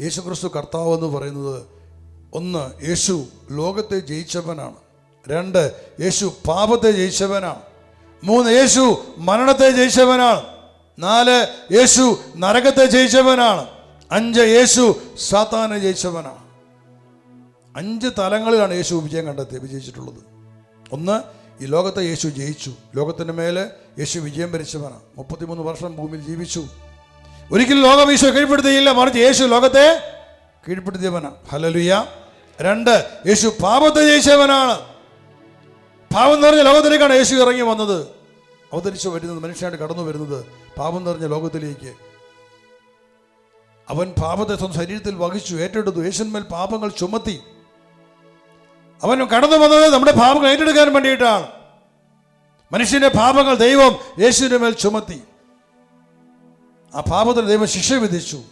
യേശു ക്രിസ്തു കർത്താവ് എന്ന് പറയുന്നത് ഒന്ന് യേശു ലോകത്തെ ജയിച്ചവനാണ്. രണ്ട് യേശു പാപത്തെ ജയിച്ചവനാണ്. മൂന്ന് യേശു മരണത്തെ ജയിച്ചവനാണ്. നാല് യേശു നരകത്തെ ജയിച്ചവനാണ്. അഞ്ച് യേശു സാത്താനെ ജയിച്ചവനാണ്. അഞ്ച് തലങ്ങളിലാണ് യേശു വിജയം കണ്ടെത്തി വിജയിച്ചിട്ടുള്ളത്. ഒന്ന് ഈ ലോകത്തെ യേശു ജയിച്ചു. ലോകത്തിന്റെ മേലെ യേശു വിജയം ഭരിച്ചവനാണ്. മുപ്പത്തിമൂന്ന് വർഷം ഭൂമിയിൽ ജീവിച്ചു. ഒരിക്കലും ലോകം ഈശോ കീഴ്പ്പെടുത്തിയില്ല. മറിച്ച് യേശു ലോകത്തെ കീഴ്പ്പെടുത്തിയവനാണ്. ഹലലുയ രണ്ട് യേശു പാപത്തെ ജയിച്ചവനാണ്. പാപം നിറഞ്ഞ ലോകത്തിലേക്കാണ് യേശു ഇറങ്ങി വന്നത്. അവതരിച്ചു വരുന്നത് മനുഷ്യനായിട്ട് കടന്നു വരുന്നത് പാപം നിറഞ്ഞ ലോകത്തിലേക്ക്. അവൻ പാപത്തെ സ്വന്തം ശരീരത്തിൽ വഹിച്ചു ഏറ്റെടുത്തു യേശുന്മേൽ പാപങ്ങൾ ചുമത്തി. അവൻ കടന്നു വന്നത് നമ്മുടെ പാപങ്ങൾ ഏറ്റെടുക്കാൻ വേണ്ടിയിട്ടാണ്. മനുഷ്യന്റെ പാപങ്ങൾ ദൈവം യേശുവിന്റെ മേൽ ചുമത്തി. ആ പാപത്തിന് ദൈവം ശിക്ഷ വിധിച്ചു.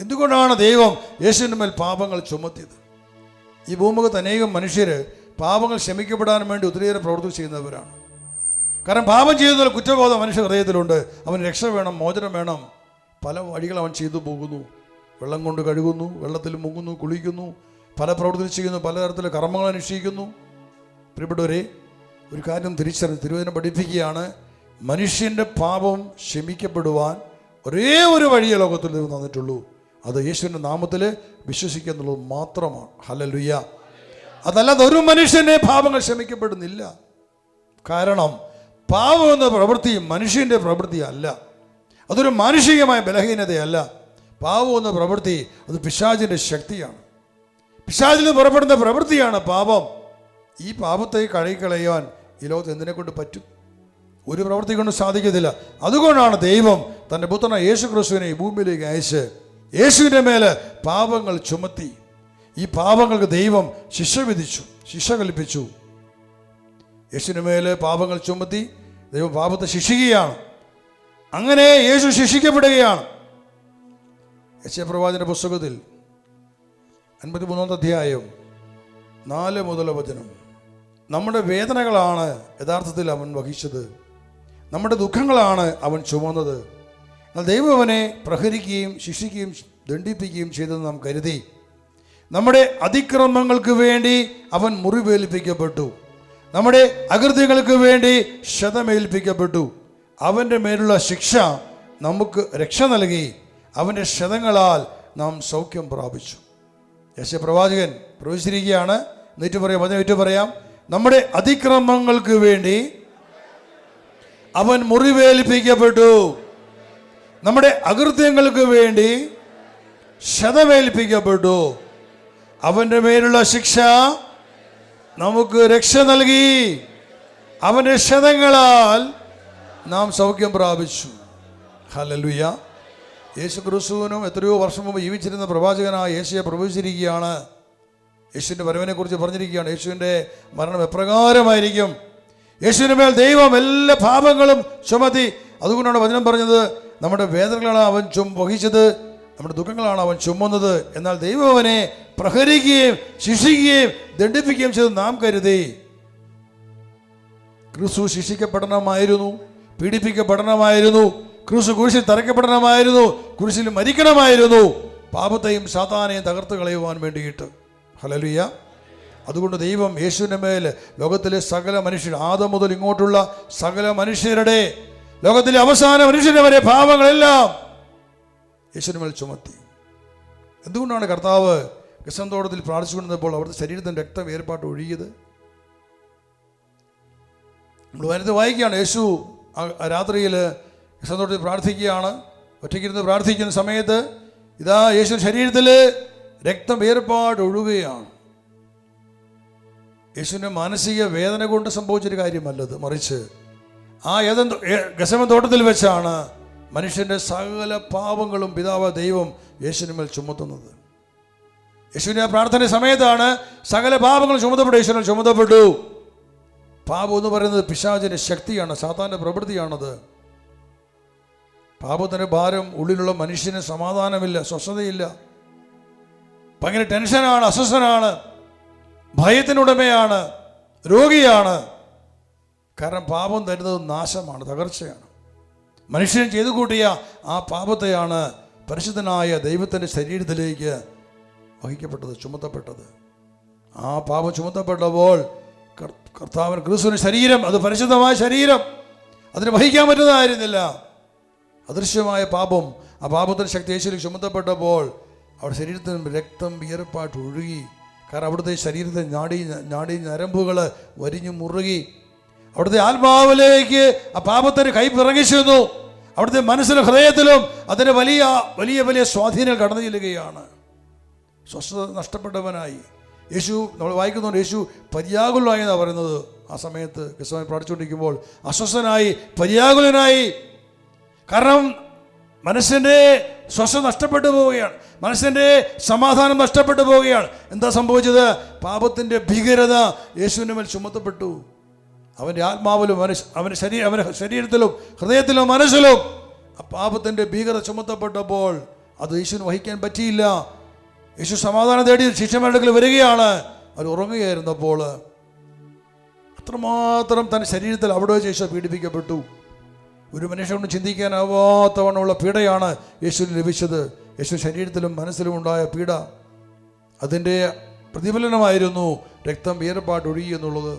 എന്തുകൊണ്ടാണ് ദൈവം യേശുവിന്റെ മേൽ പാപങ്ങൾ ചുമത്തിയത്? ഈ ഭൂമുഖത്ത് അനേകം മനുഷ്യർ പാപങ്ങൾ ക്ഷമിക്കപ്പെടാൻ വേണ്ടി ഒത്തിരിയേറെ പ്രവർത്തി ചെയ്യുന്നവരാണ്. കാരണം പാപം ചെയ്യുന്ന കുറ്റബോധം മനുഷ്യ ഹൃദയത്തിലുണ്ട്. അവന് രക്ഷ വേണം മോചനം വേണം. പല വഴികൾ അവൻ ചെയ്തു പോകുന്നു. വെള്ളം കൊണ്ട് കഴുകുന്നു വെള്ളത്തിൽ മുങ്ങുന്നു കുളിക്കുന്നു പല പ്രവർത്തി ചെയ്യുന്നു പലതരത്തിലെ കർമ്മങ്ങൾ അനുഷ്ഠിക്കുന്നു. പ്രിയപ്പെട്ടവരെ ഒരു കാര്യം തിരിച്ചറിഞ്ഞ് തിരുവചനം പഠിപ്പിക്കുകയാണ് മനുഷ്യന്റെ പാപം ക്ഷമിക്കപ്പെടുവാൻ ഒരേ ഒരു വഴിയേ ലോകത്തിൽ നിന്ന് തന്നിട്ടുള്ളൂ അത് യേശുവിന്റെ നാമത്തിൽ വിശ്വസിക്കുക എന്നുള്ളത് മാത്രമാണ്. ഹലലുയ്യ അതല്ലാതെ ഒരു മനുഷ്യനെ പാപങ്ങൾ ക്ഷമിക്കപ്പെടുന്നില്ല. കാരണം പാപം എന്ന പ്രവൃത്തി മനുഷ്യന്റെ പ്രവൃത്തി അല്ല. അതൊരു മാനുഷികമായ ബലഹീനതയല്ല. പാപം എന്ന പ്രവൃത്തി അത് പിശാചിന്റെ ശക്തിയാണ്. പിശാചിൽ നിന്ന് പുറപ്പെടുന്ന പ്രവൃത്തിയാണ് പാപം. ഈ പാപത്തെ കഴുകിക്കളയാൻ ഈ ലോകത്ത് എന്തിനെ കൊണ്ട് പറ്റും? ഒരു പ്രവൃത്തി കൊണ്ട് സാധിക്കത്തില്ല. അതുകൊണ്ടാണ് ദൈവം തന്റെ പുത്രന യേശു ക്രിസ്തുവിനെ ഈ ഭൂമിയിലേക്ക് അയച്ച് യേശുവിന്റെ മേലെ പാപങ്ങൾ ചുമത്തി. ഈ പാപങ്ങൾക്ക് ദൈവം ശിക്ഷ വിധിച്ചു ശിക്ഷ കൽപ്പിച്ചു. യേശുവിന്റെ മേലെ പാപങ്ങൾ ചുമത്തി ദൈവം പാപത്തെ ശിക്ഷിക്കുകയാണ്. അങ്ങനെ യേശു ശിക്ഷിക്കപ്പെടുകയാണ്. യശയപ്രവാചന പുസ്തകത്തിൽ അൻപത്തി മൂന്നാമത്തെ അധ്യായം നാല് മുതൽ വചനം. നമ്മുടെ വേദനകളാണ് യഥാർത്ഥത്തിൽ അവൻ വഹിച്ചത്. നമ്മുടെ ദുഃഖങ്ങളാണ് അവൻ ചുമന്നത്. എന്നാൽ ദൈവം അവനെ പ്രഹരിക്കുകയും ശിക്ഷിക്കുകയും ദണ്ഡിപ്പിക്കുകയും ചെയ്തെന്ന് നാം കരുതി. നമ്മുടെ അതിക്രമങ്ങൾക്ക് വേണ്ടി അവൻ മുറിവേൽപ്പിക്കപ്പെട്ടു. നമ്മുടെ അകൃത്യങ്ങൾക്ക് വേണ്ടി ക്ഷതമേൽപ്പിക്കപ്പെട്ടു. അവന്റെ മേലുള്ള ശിക്ഷ നമുക്ക് രക്ഷ നൽകി. അവന്റെ ക്ഷതങ്ങളാൽ നാം സൗഖ്യം പ്രാപിച്ചു. യശ പ്രവാചകൻ പ്രവേശിച്ചിരിക്കുകയാണ് എന്നിട്ട് പറയാം വചനം ഏറ്റു പറയാം നമ്മുടെ അതിക്രമങ്ങൾക്ക് വേണ്ടി അവൻ മുറിവേൽപ്പിക്കപ്പെട്ടു. നമ്മുടെ അകൃത്യങ്ങൾക്ക് വേണ്ടി ശതമേൽപ്പിക്കപ്പെട്ടു. അവന്റെ മേലുള്ള ശിക്ഷ നമുക്ക് രക്ഷ നൽകി. അവന്റെ ക്ഷതങ്ങളാൽ നാം സൗഖ്യം പ്രാപിച്ചു. ഹലലുയ യേശു ക്രിസ്തുവിനും എത്രയോ വർഷം മുമ്പ് ജീവിച്ചിരുന്ന പ്രവാചകനായ യേശുയെ പ്രവചിച്ചിരിക്കുകയാണ് യേശുവിന്റെ വരവിനെക്കുറിച്ച് പറഞ്ഞിരിക്കുകയാണ്. യേശുവിന്റെ മരണം എപ്രകാരമായിരിക്കും? യേശുവിന്റെ മേൽ ദൈവം എല്ലാ പാപങ്ങളും ചുമത്തി. അതുകൊണ്ടാണ് വചനം പറഞ്ഞത് നമ്മുടെ വേദനകളാണ് അവൻ ചും വഹിച്ചത്. നമ്മുടെ ദുഃഖങ്ങളാണ് അവൻ ചുമന്നത്. എന്നാൽ ദൈവം അവനെ പ്രഹരിക്കുകയും ശിക്ഷിക്കുകയും ദണ്ഡിപ്പിക്കുകയും ചെയ്ത് നാം കരുതി. ക്രിസ്തു ശിക്ഷിക്കപ്പെടണമായിരുന്നു പീഡിപ്പിക്കപ്പെടണമായിരുന്നു ക്രിസ്തു കുരിശിൽ തറയ്ക്കപ്പെടണമായിരുന്നു കുരിശിൽ മരിക്കണമായിരുന്നു. പാപത്തെയും സാത്താനെയും തകർത്ത് കളയുവാൻ വേണ്ടിയിട്ട്. ഹലലുയ അതുകൊണ്ട് ദൈവം യേശുവിന്റെ മേൽ ലോകത്തിലെ സകല മനുഷ്യർ ആദം മുതൽ ഇങ്ങോട്ടുള്ള സകല മനുഷ്യരുടെ ലോകത്തിലെ അവസാന മനുഷ്യരുടെ വരെ ഭാവങ്ങളെല്ലാം യേശുവിന് മേൽ ചുമത്തി. എന്തുകൊണ്ടാണ് കർത്താവ് കൃഷ്ണന്തോട്ടത്തിൽ പ്രാർത്ഥിച്ചുകൊണ്ടിരുന്നപ്പോൾ അവിടുത്തെ ശരീരത്തിന്റെ രക്തം ഏർപ്പാട്ട് ഒഴുകിയത്? നമ്മൾ വരുന്നത് വായിക്കുകയാണ്. യേശു ആ രാത്രിയിൽ കൃഷ്ണന്തോടത്തിൽ പ്രാർത്ഥിക്കുകയാണ്. ഒറ്റയ്ക്കിരുന്ന് പ്രാർത്ഥിക്കുന്ന സമയത്ത് ഇതാ യേശു ശരീരത്തിൽ രക്തം ഏർപ്പാട് ഒഴുകുകയാണ്. യേശുവിന്റെ മാനസിക വേദന കൊണ്ട് സംഭവിച്ചൊരു കാര്യമല്ലത്. മറിച്ച് ആ ഏതൻ ഗസമ തോട്ടത്തിൽ വെച്ചാണ് മനുഷ്യന്റെ സകല പാപങ്ങളും പിതാവ് ദൈവം യേശുവിന് മേൽ ചുമത്തുന്നത്. യേശുവിന്റെ പ്രാർത്ഥന സമയത്താണ് സകല പാപങ്ങളും ചുമതപ്പെട്ടു യേശുവിനെ ചുമതപ്പെട്ടു പാപം എന്ന് പറയുന്നത് പിശാചിന്റെ ശക്തിയാണ് സാത്താന്റെ പ്രവൃത്തിയാണത്. പാപത്തിന്റെ ഭാരം ഉള്ളിലുള്ള മനുഷ്യന് സമാധാനമില്ല സ്വസ്ഥതയില്ല. ഭയങ്കര ടെൻഷനാണ് അസ്വസ്ഥനാണ്. ഭയത്തിനുടമയാണ് രോഗിയാണ്. കാരണം പാപം തരുന്നത് നാശമാണ് തകർച്ചയാണ്. മനുഷ്യൻ ചെയ്തു കൂട്ടിയ ആ പാപത്തെയാണ് പരിശുദ്ധനായ ദൈവത്തിന്റെ ശരീരത്തിലേക്ക് വഹിക്കപ്പെട്ടത് ചുമത്തപ്പെട്ടത്. ആ പാപം ചുമത്തപ്പെട്ടപ്പോൾ കർ- കർത്താവിന് ക്രിസ്തുവിന് ശരീരം അത് പരിശുദ്ധമായ ശരീരം അതിന് വഹിക്കാൻ പറ്റുന്നതായിരുന്നില്ല. അദൃശ്യമായ പാപം ആ പാപത്തിന്റെ ശക്തി യേശുവിൽ ചുമത്തപ്പെട്ടപ്പോൾ അവിടെ ശരീരത്തിൽ രക്തം വിയർപ്പായിട്ട് ഒഴുകി കാരണം അവിടുത്തെ ശരീരത്തെ ഞാടി ഞാടി ഞരമ്പുകൾ വരിഞ്ഞു മുറുകി. അവിടുത്തെ ആത്മാവിലേക്ക് ആ പാപത്തിന് കൈ പിറങ്ങിച്ചു വന്നു അവിടുത്തെ മനസ്സിലും ഹൃദയത്തിലും അതിന് വലിയ വലിയ വലിയ സ്വാധീനം കടന്നു ചെല്ലുകയാണ്. സ്വസ്ഥത നഷ്ടപ്പെട്ടവനായി. യേശു നമ്മൾ വായിക്കുന്നുണ്ട് യേശു പര്യാകുലനായി എന്നാണ് പറയുന്നത്. ആ സമയത്ത് ക്രിസ്തുമായി പ്രാർത്ഥിച്ചുകൊണ്ടിരിക്കുമ്പോൾ അസ്വസ്ഥനായി പര്യാകുലനായി. കാരണം മനസ്സിന്റെ സ്വസ്ഥ നഷ്ടപ്പെട്ടു പോവുകയാണ്. മനസ്സിന്റെ സമാധാനം നഷ്ടപ്പെട്ടു പോവുകയാണ്. എന്താ സംഭവിച്ചത്? പാപത്തിന്റെ ഭീകരത യേശുവിന്റെ മേൽ ചുമത്തപ്പെട്ടു. അവന്റെ ആത്മാവിലും അവന് അവന്റെ ശരീര അവന്റെ ശരീരത്തിലും ഹൃദയത്തിലും മനസ്സിലും ആ പാപത്തിന്റെ ഭീകരത ചുമത്തപ്പെട്ടപ്പോൾ അത് യേശുവിന് വഹിക്കാൻ പറ്റിയില്ല. യേശു സമാധാനം തേടി ശിഷ്യന്മാരുടെ വരികയാണ്. അവർ ഉറങ്ങുകയായിരുന്നപ്പോൾ അത്രമാത്രം തന്റെ ശരീരത്തിൽ അവിടെ വെച്ച് യേശു പീഡിപ്പിക്കപ്പെട്ടു. ഒരു മനുഷ്യനോട് ചിന്തിക്കാനാവാത്തവണ്ണമുള്ള പീഡയാണ് യേശുവിന് ലഭിച്ചത്. യേശു ശരീരത്തിലും മനസ്സിലും ഉണ്ടായ പീഡ അതിന്റെ പ്രതിഫലനമായിരുന്നു രക്തം വീരപ്പാട്ട് ഒഴുകി എന്നുള്ളത്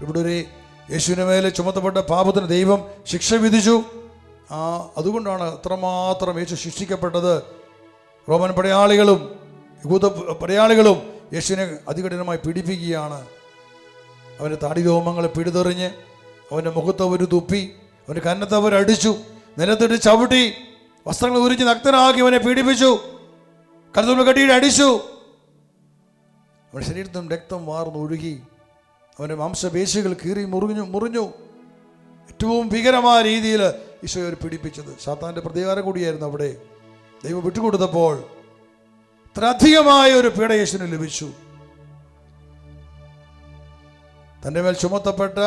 ഇവിടെ യേശുവിന് മേലെ ചുമത്തപ്പെട്ട പാപത്തിന് ദൈവം ശിക്ഷ വിധിച്ചു. ആ അതുകൊണ്ടാണ് അത്രമാത്രം യേശു ശിക്ഷിക്കപ്പെട്ടത്. റോമൻ പടയാളികളും യൂത പടയാളികളും യേശുവിനെ അതികഠിനമായി പീഡിപ്പിക്കുകയാണ്. അവന്റെ താടിരോമങ്ങളെ പിടിതെറിഞ്ഞ് അവന്റെ മുഖത്തവർ തുപ്പി അവന്റെ കന്നത്തവരടിച്ചു നിലത്തിട്ട് ചവിട്ടി. വസ്ത്രങ്ങൾ ഉരിഞ്ഞ് നഗ്നനാക്കി അവനെ പീഡിപ്പിച്ചു. കരുതുള്ള കട്ടിയിട്ട് അടിച്ചു. അവന്റെ ശരീരത്തിൽ രക്തം രക്തം വാർന്നൊഴുകി അവന്റെ മാംസപേശികൾ കീറി മുറിഞ്ഞു മുറിഞ്ഞു. ഏറ്റവും ഭീകരമായ രീതിയിൽ ഈശോയെ അവർ പീഡിപ്പിച്ചത്. സാത്താന്റെ പ്രതികാരം കൂടിയായിരുന്നു അവിടെ. ദൈവം വിട്ടുകൊടുത്തപ്പോൾ ഇത്ര അധികമായ ഒരു പീഡ യേശുവിന് ലഭിച്ചു. തന്റെ മേൽ ചുമത്തപ്പെട്ട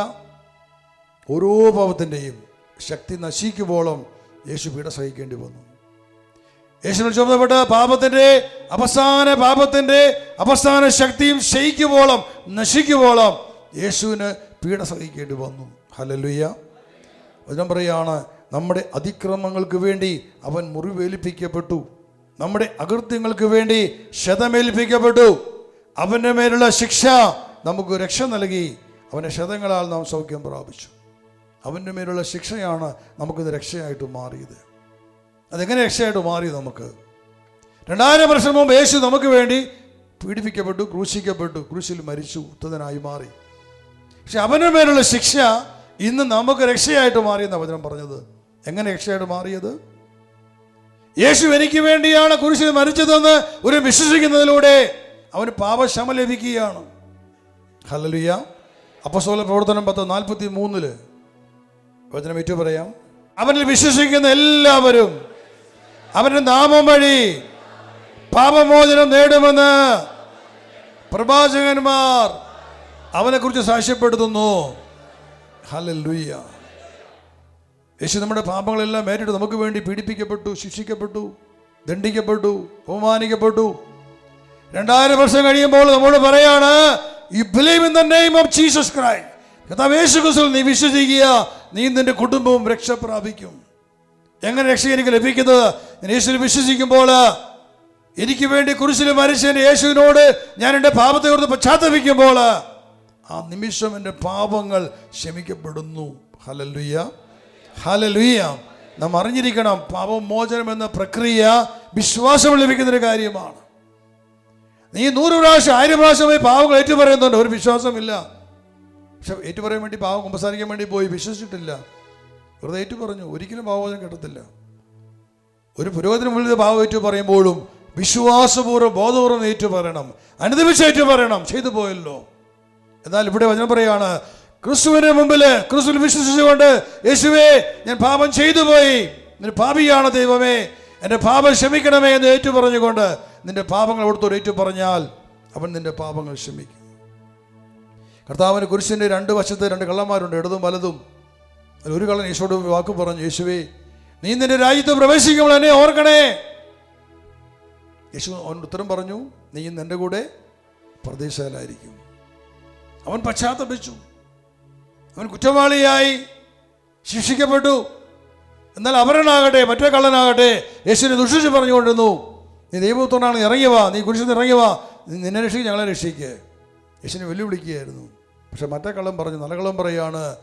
ഓരോ പാപത്തിന്റെയും ശക്തി നശിക്കുമ്പോളം യേശു പീഡ സഹിക്കേണ്ടി വന്നു. യേശുവിൽ ചുമതപ്പെട്ട് പാപത്തിന്റെ അവസാന പാപത്തിന്റെ അവസാന ശക്തിയും ക്ഷയിക്കുവോളം നശിക്കുവോളം യേശുവിന് പീഡ സഹിക്കേണ്ടി വന്നു. ഹലലുയ്യ വചനം പറയാണ് നമ്മുടെ അതിക്രമങ്ങൾക്ക് വേണ്ടി അവൻ മുറിവേൽപ്പിക്കപ്പെട്ടു. നമ്മുടെ അകൃത്യങ്ങൾക്ക് വേണ്ടി ക്ഷതമേൽപ്പിക്കപ്പെട്ടു. അവന്റെ മേലുള്ള ശിക്ഷ നമുക്ക് രക്ഷ നൽകി. അവന്റെ ക്ഷതങ്ങളാൽ നാം സൗഖ്യം പ്രാപിച്ചു. അവന്റെ മേലുള്ള ശിക്ഷയാണ് നമുക്കിത് രക്ഷയായിട്ട് മാറിയത്. അതെങ്ങനെ രക്ഷയായിട്ട് മാറി നമുക്ക്? രണ്ടായിരം വർഷം മുമ്പ് യേശു നമുക്ക് വേണ്ടി പീഡിപ്പിക്കപ്പെട്ടു ക്രൂശിക്കപ്പെട്ടു ക്രൂശിൽ മരിച്ചു ഉത്തതനായി മാറി. പക്ഷെ അവന്റെ മേലുള്ള ശിക്ഷ ഇന്ന് നമുക്ക് രക്ഷയായിട്ട് മാറിയെന്ന വചനം പറഞ്ഞത്. എങ്ങനെ രക്ഷയായിട്ട് മാറിയത്? യേശു എനിക്ക് വേണ്ടിയാണ് കുരിശിൽ മരിച്ചതെന്ന് ഒരു വിശ്വസിക്കുന്നതിലൂടെ അവന് പാപശമ ലഭിക്കുകയാണ്. ഹലലുയ അപ്പസോല പ്രവർത്തനം പത്ത് നാൽപ്പത്തി മൂന്നിൽ വചനം ഏറ്റു പറയാം. അവനിൽ വിശ്വസിക്കുന്ന എല്ലാവരും അവന്റെ നാമം വഴി പാപമോചനം നേടുമെന്ന് പ്രവാചകന്മാർ അവനെക്കുറിച്ച് സാക്ഷ്യപ്പെടുത്തുന്നു. ഹല്ലേലൂയ. യേശു നമ്മുടെ പാപങ്ങളെല്ലാം ഏറ്റെടുത്ത്. നമുക്ക് വേണ്ടി പീഡിപ്പിക്കപ്പെട്ടു ശിക്ഷിക്കപ്പെട്ടു ദണ്ഡിക്കപ്പെട്ടു അപമാനിക്കപ്പെട്ടു. രണ്ടായിരം വർഷം കഴിയുമ്പോൾ നമ്മൾ പറയാണ് you believe in the name of Jesus Christ ക്രിസ്തുവിൽ നീ വിശ്വസിക്കുക നീ നിന്റെ കുടുംബവും രക്ഷ പ്രാപിക്കും. എങ്ങനെ രക്ഷ എനിക്ക് ലഭിക്കുന്നത്? ഞാൻ യേശുവിൽ വിശ്വസിക്കുമ്പോൾ എനിക്ക് വേണ്ടി കുരിശിൽ മരിച്ചതിന്റെ യേശുവിനോട് ഞാൻ എന്റെ പാപത്തെ ഓർത്ത് പശ്ചാത്തപിക്കുമ്പോൾ ആ നിമിഷം എന്റെ പാപങ്ങൾ ക്ഷമിക്കപ്പെടുന്നു. ഹലലുയ്യ ഹലലുയ്യ നാം അറിഞ്ഞിരിക്കണം പാപമോചനം എന്ന പ്രക്രിയ വിശ്വാസം ലഭിക്കുന്നൊരു കാര്യമാണ്. നീ നൂറ് പ്രാവശ്യം ആയിരം പ്രാവശ്യമായി പാവങ്ങൾ ഏറ്റുപറയുന്നുണ്ട് ഒരു വിശ്വാസമില്ല പക്ഷെ ഏറ്റുപറയാൻ വേണ്ടി പാവം കുമ്പസാരിക്കാൻ വേണ്ടി പോയി വിശ്വസിച്ചിട്ടില്ല. വെറുതെ ഏറ്റു പറഞ്ഞു ഒരിക്കലും പാവോചനം കിട്ടത്തില്ല ഒരു പുരോഗതിന് മുന്നിൽ പാവം ഏറ്റു പറയുമ്പോഴും വിശ്വാസപൂർവം ബോധപൂർവം ഏറ്റു പറയണം അനുദിവിച്ച് ഏറ്റു പറയണം ചെയ്തു പോയല്ലോ. എന്നാൽ ഇവിടെ വചനം പറയാണ് ക്രിസ്തുവിന് മുമ്പിൽ ക്രിസ്തുവിൽ വിശ്വസിച്ചുകൊണ്ട് യേശുവേ ഞാൻ പാപം ചെയ്തു പോയി. നിന്റെ പാപിയാണ് ദൈവമേ. എന്റെ പാപം ക്ഷമിക്കണമേ എന്ന് ഏറ്റു പറഞ്ഞുകൊണ്ട് നിന്റെ പാപങ്ങൾ അവിടുത്തോട് ഏറ്റു പറഞ്ഞാൽ അവൻ നിന്റെ പാപങ്ങൾ ക്ഷമിക്കും. കർത്താവിന് കുരിശിന്റെ രണ്ട് വശത്ത് രണ്ട് കള്ളന്മാരുണ്ട് ഇടതും വലതും. അതിൽ ഒരു കള്ളൻ യേശുവോട് വാക്ക് പറഞ്ഞു യേശുവേ നീ നിന്റെ രാജ്യത്ത് പ്രവേശിക്കുമ്പോൾ എന്നെ ഓർക്കണേ. യേശു അവൻ ഉത്തരം പറഞ്ഞു നീ ഇന്ന് എന്റെ കൂടെ പ്രദേശത്തിലായിരിക്കും. അവൻ പശ്ചാത്തപിച്ചു. അവൻ കുറ്റവാളിയായി ശിക്ഷിക്കപ്പെട്ടു. എന്നാൽ അവരനാകട്ടെ മറ്റേ കള്ളനാകട്ടെ യേശുവിനെ ദുഷിച്ച് പറഞ്ഞുകൊണ്ടിരുന്നു. നീ ദൈവത്തോടാണ് ഇറങ്ങി വാ നീ കുരിശിൽ ഇറങ്ങിയവാ നിന്നെ രക്ഷിക്കുക ഞങ്ങളെ രക്ഷിക്കുക യേശുവിനെ വെല്ലുവിളിക്കുകയായിരുന്നു. പക്ഷെ മറ്റേ കള്ളം പറഞ്ഞു നല്ല കള്ളം പറയാണ്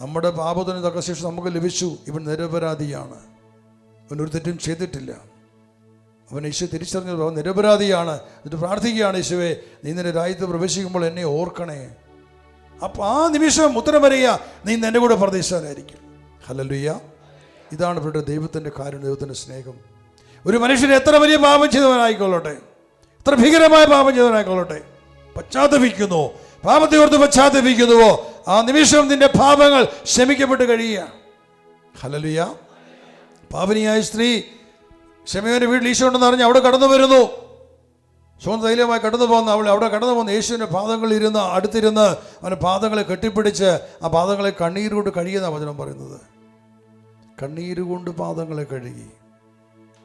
നമ്മുടെ പാപത്തിന് തക്ക ശിക്ഷ നമുക്ക് ലഭിച്ചു ഇവൻ നിരപരാധിയാണ്. അവൻ ഒരു തെറ്റും ചെയ്തിട്ടില്ല. അവൻ യേശു തിരിച്ചറിഞ്ഞത് അവൻ നിരപരാധിയാണ്. എന്നിട്ട് പ്രാർത്ഥിക്കുകയാണ് യേശുവെ നീ നിന്റെ രാജ്യത്ത് പ്രവേശിക്കുമ്പോൾ എന്നെ ഓർക്കണേ. അപ്പോൾ ആ നിമിഷം ഉത്തരം വരിക നീ എന്റെ കൂടെ പ്രദേശാലായിരിക്കും ഹലലുയ്യ ഇതാണ് ഇവരുടെ ദൈവത്തിന്റെ കാര്യം ദൈവത്തിന്റെ സ്നേഹം. ഒരു മനുഷ്യൻ എത്ര വലിയ പാപം ചെയ്തവനായിക്കൊള്ളട്ടെ. എത്ര ഭീകരമായ പാപം ചെയ്തവനായിക്കൊള്ളട്ടെ. പശ്ചാത്തപിക്കുന്നു. പാപത്തെ ഓർത്ത് പശ്ചാത്തപിക്കുന്നുവോ? ആ നിമിഷം നിന്റെ പാപങ്ങൾ ക്ഷമിക്കപ്പെട്ട് കഴിയുക. ഹലലിയ പാപനിയായ സ്ത്രീ ക്ഷമയോന്റെ വീട്ടിൽ ഈശോ ഉണ്ടെന്ന് അറിഞ്ഞ് അവിടെ കടന്നു വരുന്നു. ശോന് തൈലമായി കടന്നു പോകുന്ന അവൾ അവിടെ കടന്നു പോകുന്ന യേശുവിന്റെ പാദങ്ങളിൽ ഇരുന്ന് അടുത്തിരുന്ന് അവന്റെ പാദങ്ങളെ കെട്ടിപ്പിടിച്ച് ആ പാദങ്ങളെ കണ്ണീര് കൊണ്ട് കഴിയുന്ന വചനം പറയുന്നത്. കണ്ണീര് കൊണ്ട് പാദങ്ങളെ കഴുകി.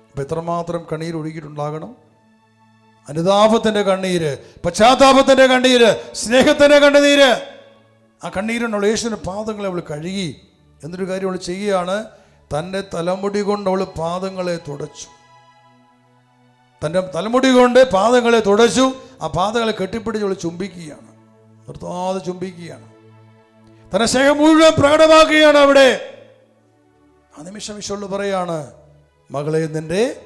അപ്പം എത്രമാത്രം കണ്ണീര് ഒഴുകിയിട്ടുണ്ടാകണം? അനുതാപത്തിന്റെ കണ്ണീര് പശ്ചാത്താപത്തിന്റെ കണ്ണീര് സ്നേഹത്തിന്റെ കണ്ണുനീര്. ആ കണ്ണീരിനുള്ള യേശുവിന്റെ പാദങ്ങളെ അവൾ കഴുകി. എന്നൊരു കാര്യം അവൾ ചെയ്യുകയാണ്. തന്റെ തലമുടി കൊണ്ട് അവൾ പാദങ്ങളെ തുടച്ചു. തന്റെ തലമുടി കൊണ്ട് പാദങ്ങളെ തുടച്ചു. ആ പാദങ്ങളെ കെട്ടിപ്പിടിച്ച് അവൾ ചുംബിക്കുകയാണ്. നിർത്താതെ ചുംബിക്കുകയാണ്. തന്റെ സ്നേഹം മുഴുവൻ പ്രകടമാക്കുകയാണ് അവിടെ. ആ നിമിഷം വിശ്വള്ളു പറയാണ് മകളെ നിന്റെ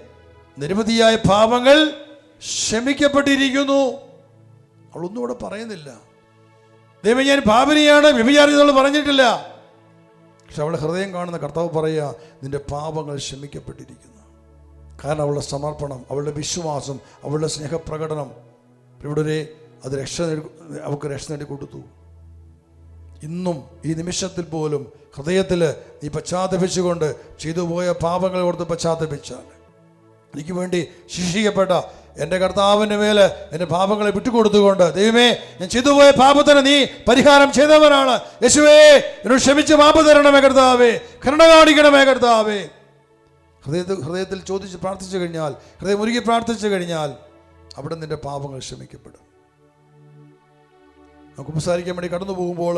നിരവധിയായ പാപങ്ങൾ ക്ഷമിക്കപ്പെട്ടിരിക്കുന്നു. അവളൊന്നും ഇവിടെ പറയുന്നില്ല. ദൈവം ഞാൻ പാപനിയാണ്. വ്യഭിചാരികൾ പറഞ്ഞിട്ടില്ല. പക്ഷെ അവളുടെ ഹൃദയം കാണുന്ന കർത്താവ് പറയുക നിന്റെ പാപങ്ങൾ ക്ഷമിക്കപ്പെട്ടിരിക്കുന്നു. കാരണം അവളുടെ സമർപ്പണം അവളുടെ വിശ്വാസം അവളുടെ സ്നേഹപ്രകടനം. ഇവിടെ അത് രക്ഷ അവൾക്ക് രക്ഷ നേടി കൊടുത്തു. ഇന്നും ഈ നിമിഷത്തിൽ പോലും ഹൃദയത്തിൽ നീ പശ്ചാത്തപിച്ചുകൊണ്ട് ചെയ്തു പോയ പാപങ്ങളെ ഓർത്ത് പശ്ചാത്തപിച്ചാൽ. എനിക്ക് വേണ്ടി ശിക്ഷിക്കപ്പെട്ട എന്റെ കർത്താവിന്റെ മേൽ എന്റെ പാപങ്ങളെ വിട്ടുകൊടുത്തുകൊണ്ട് ദൈവമേ ഞാൻ ചെയ്തുപോയ പാപത്തിന് നീ പരിഹാരം ചെയ്തവനാണ്. യേശുവേ എന്നോട് ക്ഷമിച്ച് മാപ്പ് തരണമേ കർത്താവേ കരുണ കാണിക്കണമേ കർത്താവേ. ഹൃദയത്തിൽ ഹൃദയത്തിൽ ചോദിച്ച് പ്രാർത്ഥിച്ചു കഴിഞ്ഞാൽ ഹൃദയം ഒരുക്കി പ്രാർത്ഥിച്ചു കഴിഞ്ഞാൽ അവിടെ നിന്റെ പാപങ്ങൾ ക്ഷമിക്കപ്പെടും. നമുക്ക് ഉപസാരിക്കാൻ വേണ്ടി കടന്നു പോകുമ്പോൾ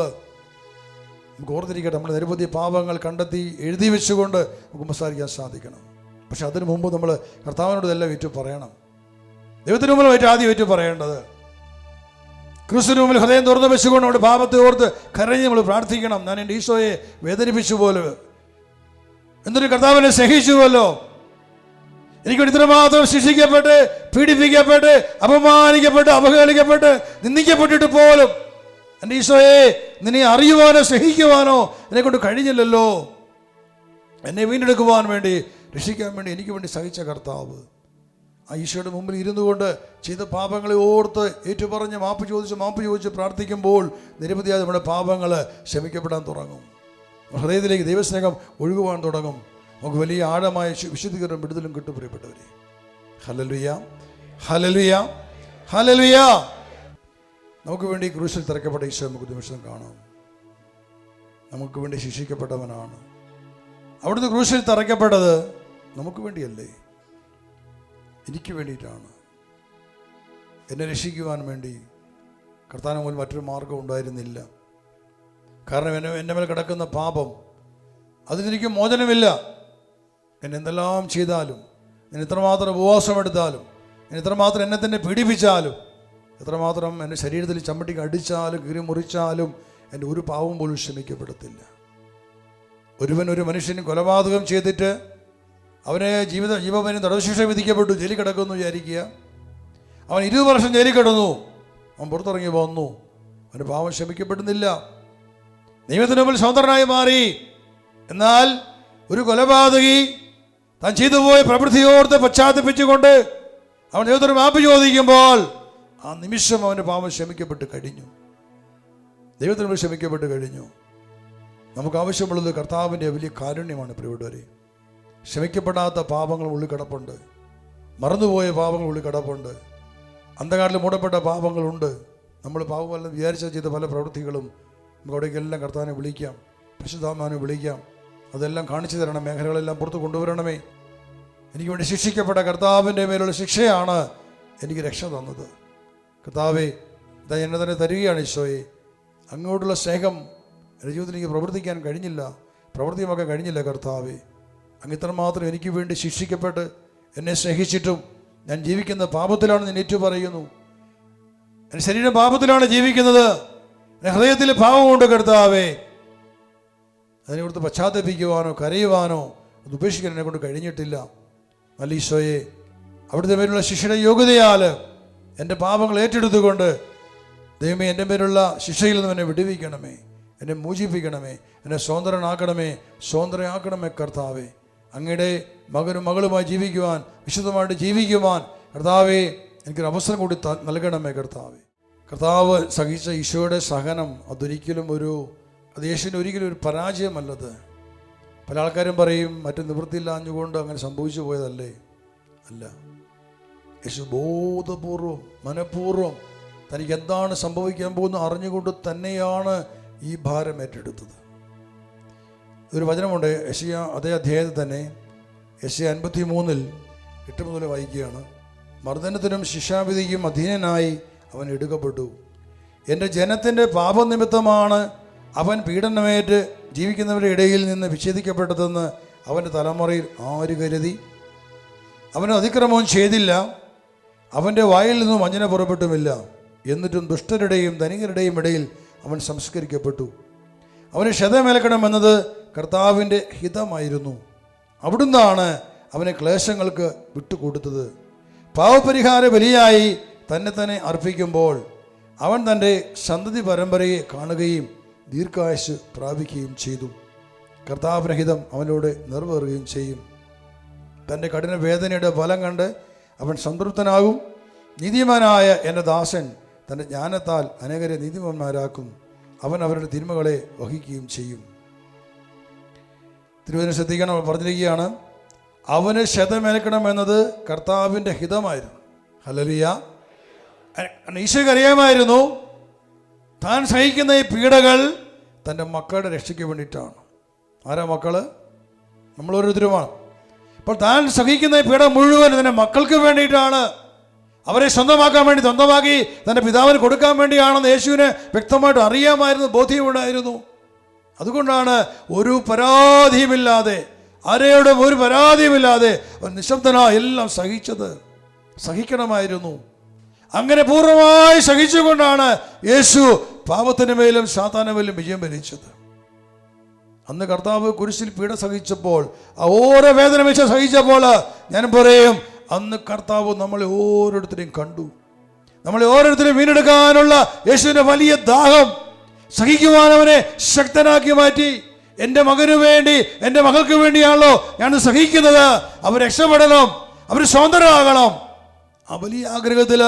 നമുക്ക് ഓർത്തിരിക്കട്ടെ നമ്മുടെ നിരവധി പാപങ്ങൾ കണ്ടെത്തി എഴുതി വെച്ചുകൊണ്ട് നമുക്ക് ഉപസാരിക്കാൻ സാധിക്കണം. പക്ഷെ അതിനു മുമ്പ് നമ്മൾ കർത്താവിനോട് ഇതെല്ലാം ഏറ്റു പറയണം. ദൈവത്തിന് മുമ്പിൽ ഏറ്റവും ആദ്യം ഏറ്റവും പറയേണ്ടത് ക്രിസ്തുവിന് മുമ്പിൽ ഹൃദയം തുറന്നു വെച്ചുകൊണ്ട് നമ്മുടെ പാപത്തെ ഓർത്ത് കരഞ്ഞ് നമ്മൾ പ്രാർത്ഥിക്കണം. ഞാൻ എന്റെ ഈശോയെ വേദനിപ്പിച്ചു പോലെ. എന്തൊരു കർത്താവിനെ സഹിച്ചുവല്ലോ എനിക്ക് ഇത്രമാത്രം ശിക്ഷിക്കപ്പെട്ട് പീഡിപ്പിക്കപ്പെട്ട് അപമാനിക്കപ്പെട്ട് അവഹേളിക്കപ്പെട്ട് നിന്ദിക്കപ്പെട്ടിട്ട് പോലും എന്റെ ഈശോയെ നിന്നെ അറിയുവാനോ സ്നേഹിക്കുവാനോ എന്നെ കൊണ്ട് കഴിഞ്ഞില്ലല്ലോ. എന്നെ വീണ്ടെടുക്കുവാൻ വേണ്ടി രക്ഷിക്കാൻ വേണ്ടി എനിക്ക് വേണ്ടി സഹിച്ച കർത്താവ്. ആ ഈശോയുടെ മുമ്പിൽ ഇരുന്നു കൊണ്ട് ചെയ്ത പാപങ്ങളെ ഓർത്ത് ഏറ്റുപറഞ്ഞ് മാപ്പ് ചോദിച്ച് മാപ്പ് ചോദിച്ച് പ്രാർത്ഥിക്കുമ്പോൾ നിരവധിയായ നമ്മുടെ പാപങ്ങൾ ക്ഷമിക്കപ്പെടാൻ തുടങ്ങും. ഹൃദയത്തിലേക്ക് ദൈവസ്നേഹം ഒഴുകുവാൻ തുടങ്ങും. നമുക്ക് വലിയ ആഴമായ വിശുദ്ധീകരണം വിടുതലും കിട്ടും പ്രിയപ്പെട്ടവരെ. ഹലലുയ ഹലലുയ ഹലലുയ നമുക്ക് വേണ്ടി ക്രൂശിൽ തിരക്കപ്പെട്ട ഈശോ നമുക്ക് നിമിഷം കാണാം. നമുക്ക് വേണ്ടി ശിക്ഷിക്കപ്പെട്ടവനാണ്. അവിടുന്ന് ക്രൂശിൽ തറയ്ക്കപ്പെട്ടത് നമുക്ക് വേണ്ടിയല്ലേ? എനിക്ക് വേണ്ടിയിട്ടാണ്. എന്നെ രക്ഷിക്കുവാൻ വേണ്ടി കർത്താവിന് മുതൽ മറ്റൊരു മാർഗം ഉണ്ടായിരുന്നില്ല. കാരണം എന്നെ എന്റെ മേൽ കിടക്കുന്ന പാപം അതിനെനിക്ക് മോചനമില്ല. എന്നെ എന്തെല്ലാം ചെയ്താലും ഞാൻ ഇത്രമാത്രം ഉപവാസം എടുത്താലും ഞാൻ ഇത്രമാത്രം എന്നെ തന്നെ പീഡിപ്പിച്ചാലും എത്രമാത്രം എന്റെ ശരീരത്തിൽ ചമ്മട്ടി അടിച്ചാലും കീറി മുറിച്ചാലും എന്റെ ഒരു പാവം പോലും ക്ഷമിക്കപ്പെടത്തില്ല. ഒരുവൻ ഒരു മനുഷ്യന് കൊലപാതകം ചെയ്തിട്ട് അവനെ ജീവിത ജീവപര്യം തടവശിക്ഷ വിധിക്കപ്പെട്ടു ജയിലിൽ കിടക്കുമെന്ന് വിചാരിക്കുക. അവൻ ഇരുപത് വർഷം ജയിലിൽ കിടന്നു. അവൻ പുറത്തിറങ്ങി വന്നു. അവന് പാവം ക്ഷമിക്കപ്പെടുന്നില്ല നിയമത്തിന് മുമ്പിൽ സ്വതന്ത്രനായി മാറി. എന്നാൽ ഒരു കൊലപാതകി താൻ ചെയ്തു പോയ പ്രവൃത്തിയോർത്ത് പശ്ചാത്തപിച്ചുകൊണ്ട് അവൻ ദൈവത്തിന് മാപ്പ് ചോദിക്കുമ്പോൾ ആ നിമിഷം അവന്റെ പാപം ക്ഷമിക്കപ്പെട്ട് കഴിഞ്ഞു. ദൈവത്തിന് ക്ഷമിക്കപ്പെട്ട് കഴിഞ്ഞു. നമുക്ക് ആവശ്യമുള്ളത് കർത്താവിന്റെ വലിയ കാരുണ്യമാണ് പ്രിയപ്പെട്ടവരെ. ക്ഷമിക്കപ്പെടാത്ത പാപങ്ങൾ ഉള്ളിൽ കിടപ്പുണ്ട്. മറന്നുപോയ പാപങ്ങൾ ഉള്ളിൽ കിടപ്പുണ്ട്. അന്ധകാരിൽ മൂടപ്പെട്ട പാപങ്ങളുണ്ട് നമ്മൾ പാപമല്ല വിചാരിച്ച ചെയ്ത പല പ്രവൃത്തികളും നമുക്ക് അവിടേക്കെല്ലാം കർത്താനെ വിളിക്കാം പരിശുദ്ധാത്മാവിനെ വിളിക്കാം. അതെല്ലാം കാണിച്ചു തരണം മേഖലകളെല്ലാം പുറത്ത് കൊണ്ടുവരണമേ. എനിക്ക് വേണ്ടി ശിക്ഷിക്കപ്പെട്ട കർത്താവിന്റെ മേലുള്ള ശിക്ഷയാണ് എനിക്ക് രക്ഷ തന്നത്. കർത്താവെ ഇതാ എന്നെ തന്നെ തരികയാണ് ഈശോയെ. അങ്ങോട്ടുള്ള സ്നേഹം എന്റെ ജീവിതത്തിൽ എനിക്ക് പ്രവർത്തിക്കാൻ കഴിഞ്ഞില്ല. പ്രവർത്തിയുമൊക്കെ കഴിഞ്ഞില്ല കർത്താവെ. അങ്ങ് ഇത്രമാത്രം എനിക്ക് വേണ്ടി ശിക്ഷിക്കപ്പെട്ട് എന്നെ സ്നേഹിച്ചിട്ടും ഞാൻ ജീവിക്കുന്ന പാപത്തിലാണ് ഞാൻ ഏറ്റു പറയുന്നു എന്റെ ശരീരം പാപത്തിലാണ് ജീവിക്കുന്നത്. എന്റെ ഹൃദയത്തിൽ പാപം പാപമുണ്ട് കെടുത്താവേ അതിനെ കൊടുത്ത് പശ്ചാത്തപിക്കുവാനോ കരയുവാനോ അത് ഉപേക്ഷിക്കാൻ എന്നെ കൊണ്ട് കഴിഞ്ഞിട്ടില്ല. മല്ലീശോയെ അവിടുത്തെ പേരിലുള്ള ശിക്ഷയുടെ യോഗ്യതയാൽ എന്റെ പാപങ്ങൾ ഏറ്റെടുത്തുകൊണ്ട് ദൈവമേ എന്റെ പേരുള്ള ശിക്ഷയിൽ നിന്ന് എന്നെ വിടുവിക്കണമേ. എന്നെ മോചിപ്പിക്കണമേ. എന്നെ സ്വതന്ത്രനാക്കണമേ. സ്വതന്ത്രയാക്കണമേ കർത്താവേ. അങ്ങയുടെ മകനും മകളുമായി ജീവിക്കുവാൻ വിശുദ്ധമായിട്ട് ജീവിക്കുവാൻ കർത്താവേ എനിക്കൊരു അവസരം കൂടി നൽകണമേ കർത്താവേ. കർത്താവ് സഹിച്ച ഈശോയുടെ സഹനം അതൊരിക്കലും ഒരു അത് യേശുവിന് ഒരിക്കലും ഒരു പരാജയമല്ലത്. പല ആൾക്കാരും പറയും മറ്റു നിവൃത്തിയില്ലാഞ്ഞുകൊണ്ട് അങ്ങനെ സംഭവിച്ചു പോയതല്ലേ? അല്ല. യേശു ബോധപൂർവം മനഃപൂർവം തനിക്ക് എന്താണ് സംഭവിക്കാൻ പോകുന്നത് അറിഞ്ഞുകൊണ്ട് തന്നെയാണ് ഈ ഭാരം ഏറ്റെടുത്തത്. ഒരു വചനമുണ്ട്. യശിയ അതേ അധ്യായത്തിൽ തന്നെ യശിയ അൻപത്തി മൂന്നിൽ എട്ട് മുതൽ വായിക്കുകയാണ്. മർദ്ദനത്തിനും ശിക്ഷാവിധിക്കും അധീനനായി അവൻ എടുക്കപ്പെട്ടു. എന്റെ ജനത്തിന്റെ പാപനിമിത്തമാണ് അവൻ പീഡനമേറ്റ് ജീവിക്കുന്നവരുടെ ഇടയിൽ നിന്ന് വിച്ഛേദിക്കപ്പെട്ടതെന്ന് അവന്റെ തലമുറയിൽ ആര് കരുതി? അവൻ അതിക്രമവും ചെയ്തില്ല. അവന്റെ വായിൽ നിന്നും വഞ്ചന പുറപ്പെട്ടുമില്ല. എന്നിട്ടും ദുഷ്ടരുടെയും ധനികരുടെയും ഇടയിൽ അവൻ സംസ്കരിക്കപ്പെട്ടു. അവന് ക്ഷതമേൽക്കണമെന്നത് കർത്താവിന്റെ ഹിതമായിരുന്നു. അവിടുന്നാണ് അവനെ ക്ലേശങ്ങൾക്ക് വിട്ടുകൊടുത്തത്. പാവപരിഹാര ബലിയായി തന്നെ തന്നെ അർപ്പിക്കുമ്പോൾ അവൻ തന്റെ സന്തതി പരമ്പരയെ കാണുകയും ദീർഘായുസ് പ്രാപിക്കുകയും ചെയ്തു. കർത്താവിനഹിതം ഹിതം അവനോട് നിറവേറുകയും ചെയ്യും. തന്റെ കഠിന വേദനയുടെ ഫലം കണ്ട് അവൻ സംതൃപ്തനാകും. നീതിമാനായ എന്റെ ദാസൻ തന്റെ ജ്ഞാനത്താൽ അനേകരെ നീതിമാന്മാരാക്കും. അവൻ അവരുടെ തിന്മകളെ വഹിക്കുകയും ചെയ്യും. തിരുവചനം ശ്രദ്ധിക്കണം പറഞ്ഞിരിക്കുകയാണ് അവന് ക്ഷതമേൽക്കണം എന്നത് കർത്താവിന്റെ ഹിതമായിരുന്നു. ഹലലിയ ഈശോയ്ക്ക് അറിയാമായിരുന്നു താൻ സഹിക്കുന്ന ഈ പീഡകൾ തന്റെ മക്കളുടെ രക്ഷയ്ക്ക് വേണ്ടിയിട്ടാണ്. ആരാ മക്കൾ? നമ്മളോരോരുത്തരുമാണ് അപ്പോൾ താൻ സഹിക്കുന്ന ഈ പീഡ മുഴുവൻ തന്റെ മക്കൾക്ക് വേണ്ടിയിട്ടാണ്. അവരെ സ്വന്തമാക്കാൻ വേണ്ടി സ്വന്തമാക്കി തന്റെ പിതാവിന് കൊടുക്കാൻ വേണ്ടിയാണെന്ന് യേശുവിന് വ്യക്തമായിട്ട് അറിയാമായിരുന്നു ബോധ്യമുണ്ടായിരുന്നു. അതുകൊണ്ടാണ് ഒരു പരാതിയുമില്ലാതെ ആരെയോടും ഒരു പരാതിയുമില്ലാതെ അവൻ നിശബ്ദനാ എല്ലാം സഹിച്ചത്. സഹിക്കണമായിരുന്നു. അങ്ങനെ പൂർണമായി സഹിച്ചുകൊണ്ടാണ് യേശു പാപത്തിന് മേലും സാത്താന മേലും വിജയം ഭരിച്ചത് അന്ന് കർത്താവ് കുരിശിൽ പീഡ സഹിച്ചപ്പോൾ ആ ഓരോ വേദന വെച്ച് സഹിച്ചപ്പോൾ ഞാൻ പറയും അന്ന് കർത്താവ് നമ്മളെ ഓരോരുത്തരെയും കണ്ടു. നമ്മളെ ഓരോരുത്തരെയും വീണ്ടെടുക്കാനുള്ള യേശുവിന്റെ വലിയ ദാഹം സഹിക്കുവാൻ അവനെ ശക്തനാക്കി മാറ്റി. എന്റെ മകനു വേണ്ടി എന്റെ മകൾക്ക് വേണ്ടിയാണല്ലോ ഞാൻ സഹിക്കുന്നത്. അവർ രക്ഷപ്പെടണം അവർ സ്വതന്ത്രരാകണം ആ വലിയ ആഗ്രഹത്തിൽ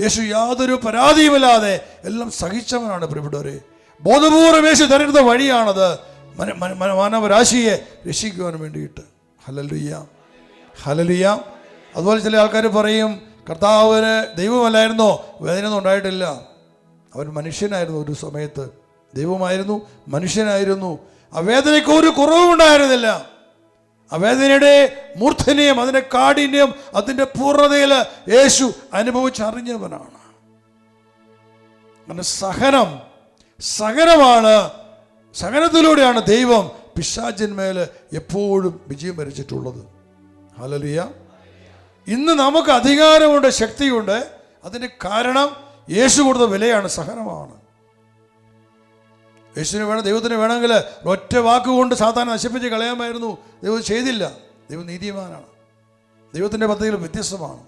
യേശു യാതൊരു പരാതിയുമില്ലാതെ എല്ലാം സഹിച്ചവനാണ് പ്രിയപ്പെട്ടവരെ. ബോധപൂർവം യേശു തിരഞ്ഞെടുത്ത വഴിയാണത് മന- മന- മന- മാനവരാശിയെ രക്ഷിക്കുവാൻ വേണ്ടിയിട്ട്. ഹലലുയ്യ ഹലലുയ്യ അതുപോലെ ചില ആൾക്കാർ പറയും കർത്താവിന് ദൈവമല്ലായിരുന്നോ? വേദനയൊന്നും ഉണ്ടായിട്ടില്ല. അവൻ മനുഷ്യനായിരുന്നു ഒരു സമയത്ത്. ദൈവമായിരുന്നു മനുഷ്യനായിരുന്നു. ആ വേദനയ്ക്ക് ഒരു കുറവും ഉണ്ടായിരുന്നില്ല. ആ വേദനയുടെ മൂർധന്യം അതിന്റെ കാഠിന്യം അതിന്റെ പൂർണതയിൽ യേശു അനുഭവിച്ചറിഞ്ഞവനാണ് സഹനം സഹനമാണ് സഹനത്തിലൂടെയാണ് ദൈവം പിശാചന്മേൽ എപ്പോഴും വിജയം വരച്ചിട്ടുള്ളത്. ഹലലിയ ഇന്ന് നമുക്ക് അധികാരമുണ്ട് ശക്തിയുണ്ട്. അതിന് കാരണം യേശു കൊടുത്ത വിലയാണ് സഹനമാണ്. യേശുവിന് വേണം ദൈവത്തിന് വേണമെങ്കിൽ ഒറ്റ വാക്കുകൊണ്ട് സാധാരണ നശിപ്പിച്ച് കളയാമായിരുന്നു. ദൈവം ചെയ്തില്ല. ദൈവം നീതിമാനാണ്. ദൈവത്തിന്റെ പദ്ധതികൾ വ്യത്യസ്തമാണ്.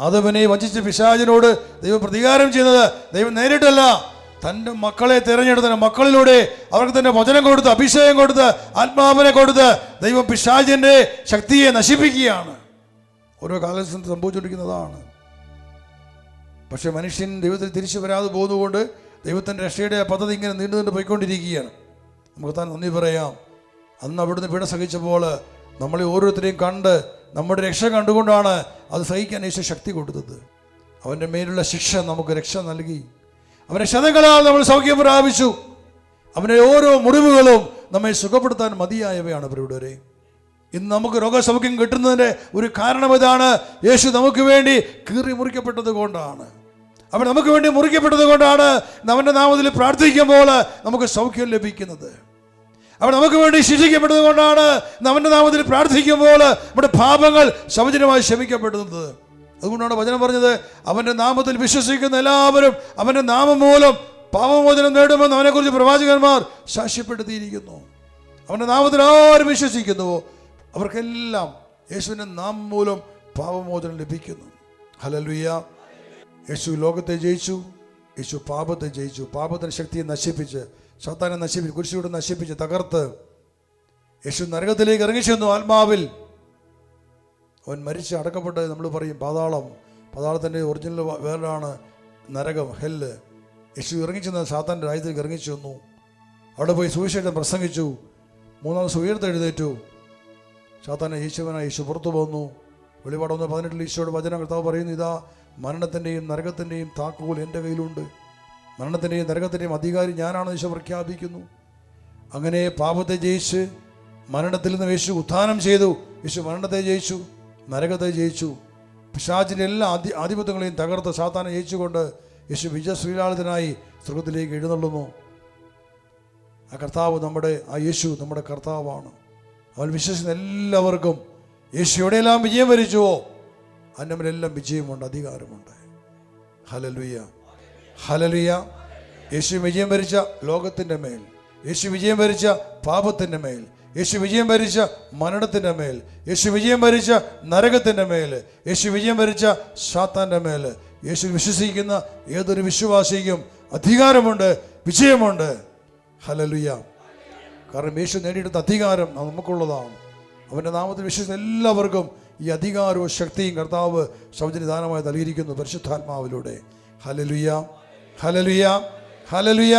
ആദവനെ വഞ്ചിച്ച പിശാചിനോട് ദൈവം പ്രതികാരം ചെയ്യുന്നത് ദൈവം നേരിട്ടല്ല. തന്റെ മക്കളെ തിരഞ്ഞെടുത്ത മക്കളിലൂടെ അവർക്ക് തന്നെ വചനം കൊടുത്ത് അഭിഷേകം കൊടുത്ത് ആത്മാവിനെ കൊടുത്ത് ദൈവം പിശാചിന്റെ ശക്തിയെ നശിപ്പിക്കുകയാണ്. ഓരോ കാലത്തും സംഭവിച്ചുകൊണ്ടിരിക്കുന്നതാണ്. പക്ഷെ മനുഷ്യൻ ദൈവത്തിൽ തിരിച്ചു വരാതെ പോകുന്നതുകൊണ്ട് ദൈവത്തിന്റെ രക്ഷയുടെ പദ്ധതി ഇങ്ങനെ നീണ്ടു നീണ്ടു പോയിക്കൊണ്ടിരിക്കുകയാണ്. നമുക്ക് താൻ നന്ദി പറയാം. അന്ന് അവിടുന്ന് പീഡ സഹിച്ചപ്പോൾ നമ്മളെ ഓരോരുത്തരെയും കണ്ട് നമ്മുടെ രക്ഷ കണ്ടുകൊണ്ടാണ് അത് സഹിക്കാൻ യേശു ശക്തി കൊടുത്തത്. അവന്റെ മേലുള്ള ശിക്ഷ നമുക്ക് രക്ഷ നൽകി. അവന്റെ ക്ഷതങ്ങളാൽ നമ്മൾ സൗഖ്യം പ്രാപിച്ചു. അവന്റെ ഓരോ മുറിവുകളും നമ്മെ സുഖപ്പെടുത്താൻ മതിയായവയാണ് പ്രിയുടരെ ഇന്ന് നമുക്ക് രോഗസൗഖ്യം കിട്ടുന്നതിന്റെ ഒരു കാരണം ഇതാണ്. യേശു നമുക്ക് വേണ്ടി കീറി മുറിക്കപ്പെട്ടത് കൊണ്ടാണ്. അവൻ നമുക്ക് വേണ്ടി മുറിക്കപ്പെട്ടത് കൊണ്ടാണ് അവന്റെ നാമത്തിൽ പ്രാർത്ഥിക്കുമ്പോൾ നമുക്ക് സൗഖ്യം ലഭിക്കുന്നത്. അവൻ നമുക്ക് വേണ്ടി ശിക്ഷിക്കപ്പെട്ടത് കൊണ്ടാണ് അവന്റെ നാമത്തിൽ പ്രാർത്ഥിക്കുമ്പോൾ നമ്മുടെ പാപങ്ങൾ സൗജന്യമായി ക്ഷമിക്കപ്പെടുന്നത് അതുകൊണ്ടാണ് വചനം പറഞ്ഞത് അവന്റെ നാമത്തിൽ വിശ്വസിക്കുന്ന എല്ലാവരും അവന്റെ നാമം മൂലം പാപമോചനം നേടുമെന്ന് അവനെക്കുറിച്ച് പ്രവാചകന്മാർ സാക്ഷ്യപ്പെടുത്തിയിരിക്കുന്നു. അവന്റെ നാമത്തിൽ ആരും വിശ്വസിക്കുന്നുവോ അവർക്കെല്ലാം യേശുവിന്റെ നാമം മൂലം പാപമോചനം ലഭിക്കുന്നു. ഹലലുയ്യ യേശു ലോകത്തെ ജയിച്ചു യേശു പാപത്തെ ജയിച്ചു പാപത്തിന്റെ ശക്തിയെ നശിപ്പിച്ച് സത്താനെ നശിപ്പിച്ച് കുരിശിലൂടെ നശിപ്പിച്ച് തകർത്ത് യേശു നരകത്തിലേക്ക് ഇറങ്ങിച്ചെന്നു ആത്മാവിൽ. അവൻ മരിച്ച് അടക്കപ്പെട്ട് നമ്മൾ പറയും പാതാളം. പാതാളത്തിന്റെ ഒറിജിനൽ വേറൊരാണ് നരകം ഹെല്ല് യേശു ഇറങ്ങിച്ചെന്ന് സാത്താന്റെ രാജ്യത്തിലേക്ക് ഇറങ്ങിച്ചു വന്നു അവിടെ പോയി സുവിശേഷം പ്രസംഗിച്ചു. മൂന്നാം ദിവസം ഉയർത്തെഴുന്നേറ്റു. സാത്താനെ യേശുവനായി യേശു പുറത്തു പോന്നു. വെളിപാട് ഒന്ന് പതിനെട്ടിൽ ഈശോയുടെ വചനം കർത്താവ് പറയുന്നു ഇതാ മരണത്തിന്റെയും നരകത്തിന്റെയും താക്കോൽ എന്റെ കയ്യിലുണ്ട്. മരണത്തിന്റെയും നരകത്തിന്റെയും അധികാരി ഞാനാണെന്ന് ഈശോ പ്രഖ്യാപിക്കുന്നു. അങ്ങനെ പാപത്തെ ജയിച്ച് മരണത്തിൽ നിന്ന് യേശു ഉത്ഥാനം ചെയ്തു. യേശു മരണത്തെ ജയിച്ചു നരകത്തെ ജയിച്ചു. പിശാചിന്റെ എല്ലാ ആധി ആധിപത്യങ്ങളെയും തകർത്ത് സാത്താനെ ജയിച്ചുകൊണ്ട് യേശു വിജയശ്രീലാളിതനായി സ്വർഗത്തിലേക്ക് എഴുന്നള്ളുന്നു. ആ കർത്താവ് നമ്മുടെ ആ യേശു നമ്മുടെ കർത്താവാണ്. അവൻ വിശ്വസിക്കുന്ന എല്ലാവർക്കും യേശു എവിടെയെല്ലാം വിജയം വരിച്ചുവോ? അന്നമിലെല്ലാം വിജയമുണ്ട് അധികാരമുണ്ട്. ഹലലുയ ഹലലുയ യേശു വിജയം ഭരിച്ച ലോകത്തിന്റെ മേൽ യേശു വിജയം ഭരിച്ച പാപത്തിന്റെ മേൽ യേശു വിജയം ഭരിച്ച മരണത്തിന്റെ മേൽ യേശു വിജയം ഭരിച്ച നരകത്തിന്റെ മേൽ യേശു വിജയം ഭരിച്ച സാത്താന്റെ മേൽ. യേശു വിശ്വസിക്കുന്ന ഏതൊരു വിശ്വാസിക്കും അധികാരമുണ്ട് വിജയമുണ്ട്. ഹലലുയ കാരണം യേശു നേടിയെടുത്ത അധികാരം നമുക്കുള്ളതാണ്. അവന്റെ നാമത്തിൽ വിശ്വസിക്കുന്ന എല്ലാവർക്കും ഈ അധികാരവും ശക്തിയും കർത്താവ് സൗജന്യദാനമായി നൽകിയിരിക്കുന്നു പരിശുദ്ധാത്മാവിലൂടെ. ഹലലുയ ഹലലുയ ഹലലുയ